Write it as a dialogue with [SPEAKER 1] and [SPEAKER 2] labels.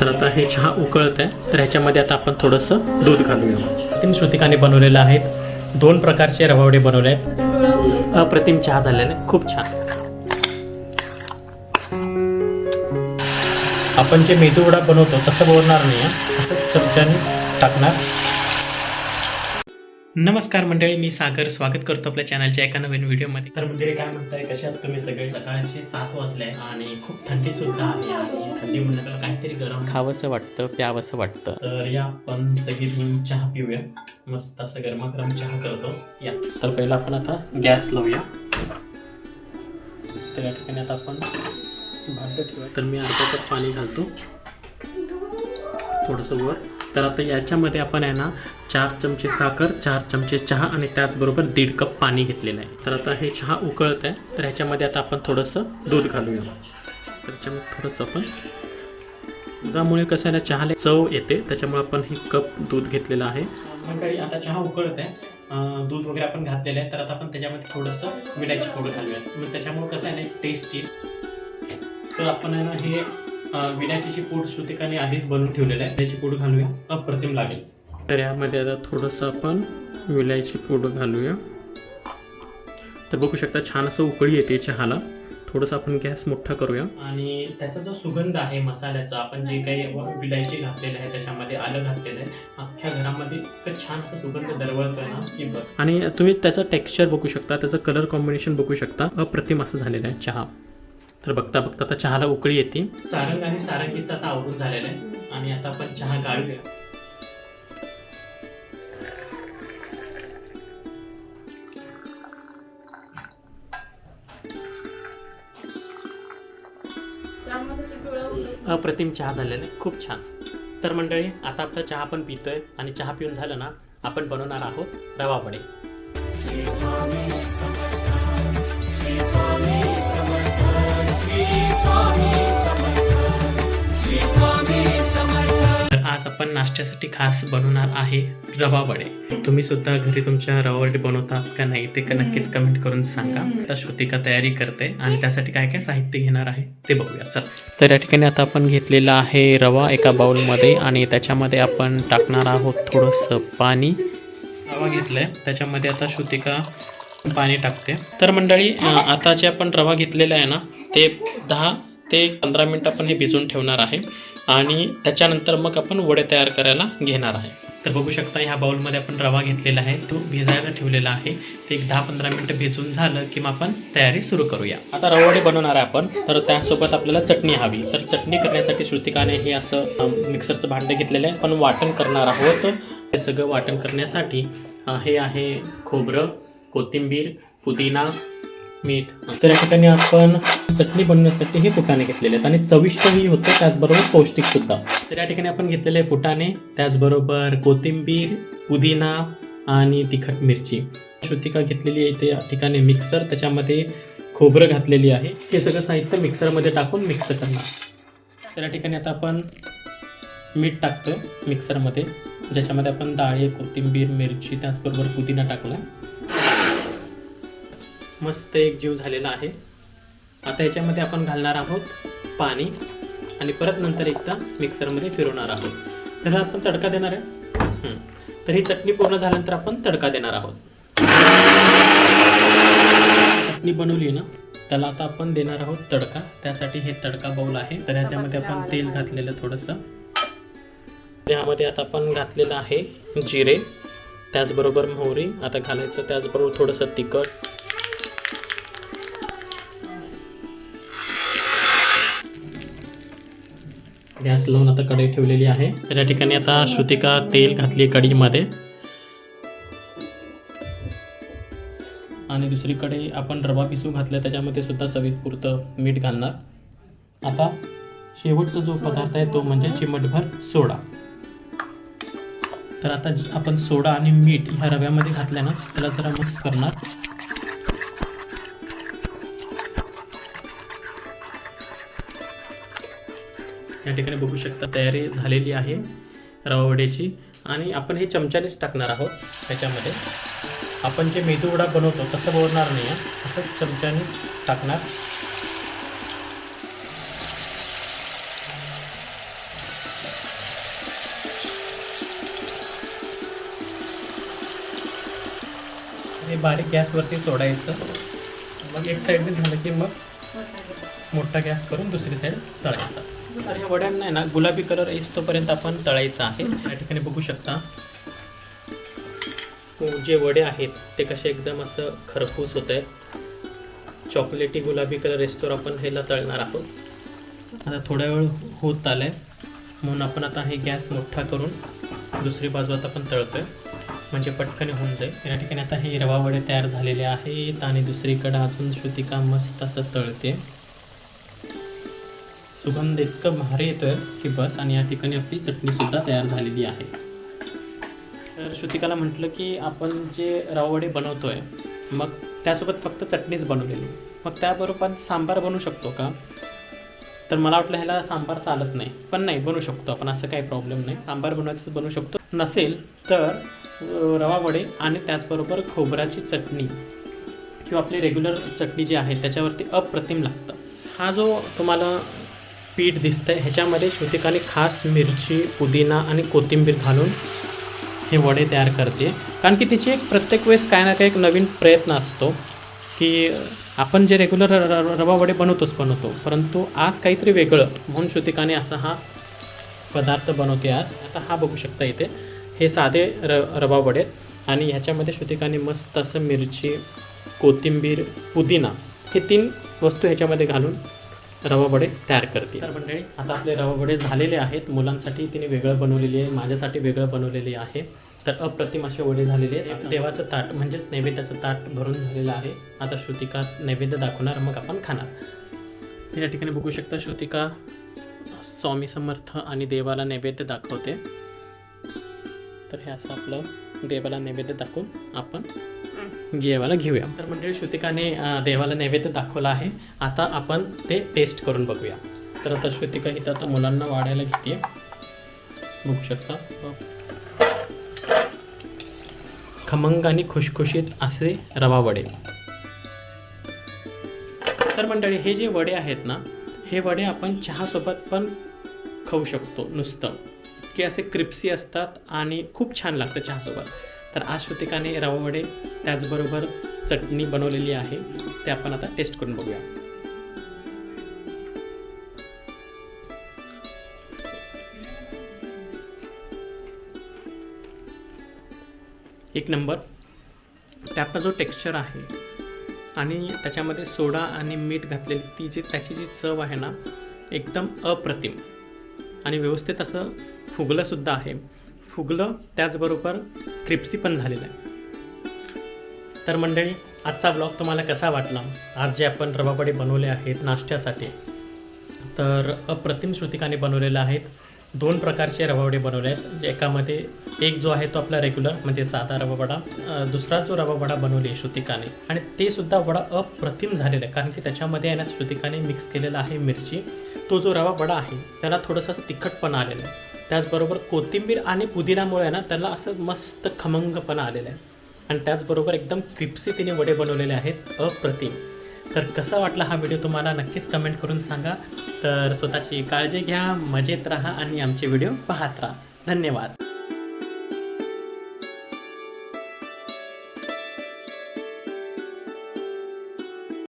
[SPEAKER 1] तर आता हे चहा उकळत आहे तर ह्याच्यामध्ये आता आपण थोडंसं दूध घालूया. तीन श्रुतिकाने बनवलेलं आहेत. दोन प्रकारचे रवावडे बनवले आहेत अप्रतिम चहा झालेला आहे. खूप छान. आपण जे मेदू वडा बनवतो तसं बनवणार नाही. हं. असंच चमच्याने टाकणार. नमस्कार मंडळी मी सागर. स्वागत करतो आपल्या चॅनलच्या एका नवीन व्हिडिओमध्ये तर मंडळी काय म्हणताय? कशात तुम्ही सगळे? सकाळचे सात वाजले आहे आणि खूप थंडी सुद्धा आहे आणि थंडी म्हणलं काहीतरी गरम. खावंसं वाटतं प्यावंसं वाटतं. तर या आपण सगळी मिळून चहा पिऊया. मस्त असं गरमागरम चहा करतो. या. तर पहिला आपण आता गॅस लावूया. तर या ठिकाणी आता आपण भांडं ठेवूया. तर मी अर्धा कप पाणी घालतो. थोडंसं वर. तर आता याच्यामध्ये आपण आहे ना चार चमचे साखर चार चमचे चहा आणि त्याचबरोबर दीड कप पाणी घेतलेलं आहे. तर आता हे चहा उकळत आहे. तर ह्याच्यामध्ये आता आपण थोडंसं दूध घालूया. तर त्याच्यामध्ये थोडंसं आपण दुधामुळे कसं आहे ना चहाला चव येते. त्याच्यामुळे आपण हे कप दूध घेतलेलं आहे. मंडळी आता चहा उकळत आहे. दूध वगैरे आपण घातलेलं आहे. तर आता आपण त्याच्यामध्ये थोडंसं विलायची पावडर घालूया. मग त्याच्यामुळे कसं आहे ना टेस्ट येईल. तर आपण आहे ना हे विड्याची पूड श्रुतिकाने आधीच बनवून ठेवलेलं आहे त्याची पूड घालूया. अप्रतिम लागेल. तर यामध्ये आता थोडंसं आपण विलायची पूड घालूया. तर बघू शकता छान असं उकळी येते चहाला. थोडंसं आपण गॅस मोठा करूया. आणि त्याचा जो सुगंध आहे मसाल्याचा आपण जे काही विलायची घातलेलं आहे त्याच्यामध्ये आलं घातलेलं आहे अख्ख्या घरामध्ये इतकं छान असं सुगंध दरवळतोय ना की बस. आणि तुम्ही त्याचं टेक्स्चर बघू शकता त्याचं कलर कॉम्बिनेशन बघू शकता. अप्रतिम असं झालेलं आहे चहा. तर बघता बघता आता चहाला उकळी येते. सारंग आणि सारंगीचं आता आवरून झालेलं आहे. आणि आता आपण चहा गाळूया अप्रतिम चहा झालेला आहे. खूप छान. तर मंडळी आता आपला चहा पण पितोय आणि चहा पिऊन झालं ना आपण बनवणार आहोत रवा वडे. नाश्त्यासाठी खास बनवणार आहे रवा वडे. तुम्ही सुद्धा घरी तुमच्या रवा वडे बनवतात का नाही ते का नक्कीच कमेंट करून सांगा. आता श्रुतिका तयारी करते आणि त्यासाठी काय काय साहित्य घेणार आहे ते बघूया. चल. तर या ठिकाणी आता आपण घेतलेला आहे रवा एका बाउलमध्ये आणि त्याच्यामध्ये आपण टाकणार आहोत थोडंसं पाणी. रवा घेतलाय. त्याच्यामध्ये आता श्रुतिका पाणी टाकते. तर मंडळी आता जे आपण रवा घेतलेला आहे ना ते दहा ते पंधरा मिनटं आपण हे भिजवून ठेवणार आहे. आणि त्याच्यानंतर मग आपण वडे तयार करायला घेणार आहे. तर बघू शकता ह्या बाउलमध्ये आपण रवा घेतलेला आहे तो भिजायला ठेवलेला आहे. ते एक दहा पंधरा मिनटं भिजून झालं की मग आपण तयारी सुरू करूया. आता रवाडे बनवणार आहे आपण तर त्यासोबत आपल्याला चटणी हवी. तर चटणी करण्यासाठी श्रुतिकाने हे असं मिक्सरचं भांडं घेतलेलं आहे. पण वाटण करणार आहोत. हे सगळं वाटण करण्यासाठी हे आहे खोबरं कोथिंबीर पुदिना मीठ. तर या ठिकाणी आपण चटणी बनवण्यासाठी हे फुटाणे घेतलेले आहेत. आणि चविष्टही होतं त्याचबरोबर पौष्टिक सुद्धा. तर या ठिकाणी आपण घेतलेले फुटाणे त्याचबरोबर कोथिंबीर पुदिना आणि तिखट मिरची. श्रुतिका घेतलेली आहे त्या या ठिकाणी मिक्सर. त्याच्यामध्ये खोबरं घातलेली आहे. हे सगळं साहित्य मिक्सरमध्ये टाकून मिक्स करणार. तर या ठिकाणी आता आपण मीठ टाकतो मिक्सरमध्ये. ज्याच्यामध्ये आपण डाळी कोथिंबीर मिरची त्याचबरोबर पुदिना टाकला मस्त एक जीव झालेला आहे. आता याच्यामध्ये आपण घालणार आहोत पाणी आणि परत नंतर एकदा मिक्सरमध्ये फिरवणार आहोत. तर आपण तडका देणार आहे. तर ही चटणी पूर्ण झाल्यानंतर आपण तडका देणार आहोत. चटणी बनवली ना? त्याला आता आपण देणार आहोत तडका. त्यासाठी हे तडका बाऊल आहे. तर ह्याच्यामध्ये आपण तेल घातलेलं थोडंसं. यामध्ये आता आपण घातलेलं आहे जिरे त्याचबरोबर मोहरी. आता घालायचं त्याचबरोबर थोडंसं तिखट. गॅस लावून आता कढई ठेवलेली आहे. तर या ठिकाणी आता श्रुतिका तेल घातली कढईमध्ये. आणि दुसरीकडे आपण रवा पिसू घातला त्याच्यामध्ये सुद्धा चवीपुरतं मीठ घालणार. आता शेवटचा जो पदार्थ आहे तो म्हणजे चिमटभर सोडा. तर आता आपण सोडा आणि मीठ ह्या रव्यामध्ये घातल्या ना त्याला जरा मिक्स करणार. या ठिकाणी बघू शकता तयारी झालेली आहे रवावड्याची आणि आपण हे चमच्यानेच टाकणार आहोत त्याच्यामध्ये. आपण जे मेथी वडा बनवतो तसं बोलणार नाही आहे. असंच चमच्याने टाकणार. हे बारीक गॅसवरती सोडायचं. मग एक साईडने झालं की मग मोठा गॅस. करून दुसरी साईड चढायचा तर ह्या वड्यांना आहे ना गुलाबी कलर येस तोपर्यंत आपण तळायचं आहे. या ठिकाणी बघू शकता. जे वडे आहेत ते कसे एकदम असं खरपूस होत आहे चॉकलेटी गुलाबी कलर येस्तोवर आपण ह्याला तळणार आहोत. आता थोड्या वेळ होत आलं आहे म्हणून आपण आता हे गॅस मोठा करून दुसरी बाजू आता आपण तळतोय. म्हणजे पटकन होऊन जाईल. या ठिकाणी आता हे रवा वडे तयार झालेले आहेत आणि दुसरीकडं अजून श्रुतिका मस्त असं तळते. सुगंध इतकं भारी येतं की बस आणि या ठिकाणी आपली चटणीसुद्धा तयार झालेली आहे. तर श्रुतिकाला म्हटलं की आपण जे रवा वडे बनवतोय मग त्यासोबत फक्त चटणीच बनवलेली. मग त्याबरोबर सांबार बनवू शकतो का? तर मला वाटलं ह्याला सांबार चालत नाही पण नाही बनवू शकतो आपण असं काही प्रॉब्लेम नाही. सांबार बनवायचं बनवू शकतो. नसेल तर रवा वडे आणि त्याचबरोबर खोबऱ्याची चटणी किंवा आपली रेग्युलर चटणी जी आहे त्याच्यावरती अप्रतिम लागतं. हा जो तुम्हाला पीठ दिसतंय. ह्याच्यामध्ये श्रुतिकाने खास मिरची पुदिना आणि कोथिंबीर घालून हे वडे तयार करते. कारण की तिची एक प्रत्येक वेळेस काय ना काय एक नवीन प्रयत्न असतो की आपण जे रेग्युलर रवा वडे बनवतोच बनवतो. परंतु आज काहीतरी वेगळं. म्हणून श्रुतिकाने असा हा पदार्थ बनवते आज. आता हा बघू शकता इथे. हे साधे र रवा वडे. आणि ह्याच्यामध्ये श्रुतिकाने मस्त असं मिरची कोथिंबीर पुदिना हे तीन वस्तू ह्याच्यामध्ये घालून रवा वडे तयार करते तर मंडळी आता आपले रवा वडे झालेले आहेत. मुलांसाठी तिने वेगळं बनवलेली आहे. माझ्यासाठी वेगळं बनवलेली आहे. तर अप्रतिम असे वडे झालेले आहेत देवाचं ताट म्हणजेच नैवेद्याचं ताट भरून झालेलं आहे. आता श्रुतिका नैवेद्य दाखवणार. मग आपण खाणार. या ठिकाणी बघू शकता श्रुतिका स्वामी समर्थ आणि देवाला नैवेद्य दाखवते. तर हे असं आपलं देवाला नैवेद्य दाखवून आपण जेवायला घेऊया. तर मंडळी श्रुतिकाने देवाला नैवेद्य दाखवला आहे. आता आपण ते टेस्ट करून बघूया. तर आता श्रुतिका इथं आता मुलांना वाढायला घेते. बघू शकता. खमंग आणि खुशखुशीत असे रवा वडे. तर मंडळी हे जे वडे आहेत ना हे वडे आपण चहासोबत पण खाऊ शकतो नुसतं. की असे क्रिप्सी असतात आणि खूप छान लागतं चहासोबत. तर आज श्रुतिकाने रवा वडे त्याचबरोबर चटणी बनवलेली आहे ते आपण आता टेस्ट करून बघूया. एक नंबर. त्यातला जो टेक्स्चर आहे आणि त्याच्यामध्ये सोडा आणि मीठ घातलेली ती जी त्याची जी चव आहे ना एकदम अप्रतिम. आणि व्यवस्थित असं फुगलंसुद्धा आहे. फुगलं त्याचबरोबर क्रिप्सी पण झालेलं आहे. तर मंडळी आजचा ब्लॉग तुम्हाला कसा वाटला? आज जे आपण रवाबडे बनवले आहेत नाश्त्यासाठी तर अप्रतिम श्रुतिकाने बनवलेलं आहेत. दोन प्रकारचे रवावडे बनवले आहेत. एकामध्ये एक जो आहे तो आपला रेग्युलर म्हणजे साधा रवावडा दुसरा जो रवावडा बनवली आहे श्रुतिकाने. आणि ते सुद्धा वडा अप्रतिम झालेला आहे कारण की त्याच्यामध्ये आहे ना श्रुतिकाने मिक्स केलेला आहे मिरची. तो जो रवा वडा आहे त्याला थोडंसं तिखटपणा आलेलं आहे. त्याचबरोबर कोथिंबीर आणि पुदिनामुळे आहे ना त्याला असं मस्त खमंगपणा आलेला आहे. आणि त्याचबरोबर एकदम क्रिप्सी तिने वडे बनवलेले आहेत अप्रतिम. तर कसा वाटला हा व्हिडिओ तुम्हाला नक्कीच कमेंट करून सांगा. तर स्वतःची काळजी घ्या मजेत राहा आणि आमचे व्हिडिओ पाहत राहा. धन्यवाद.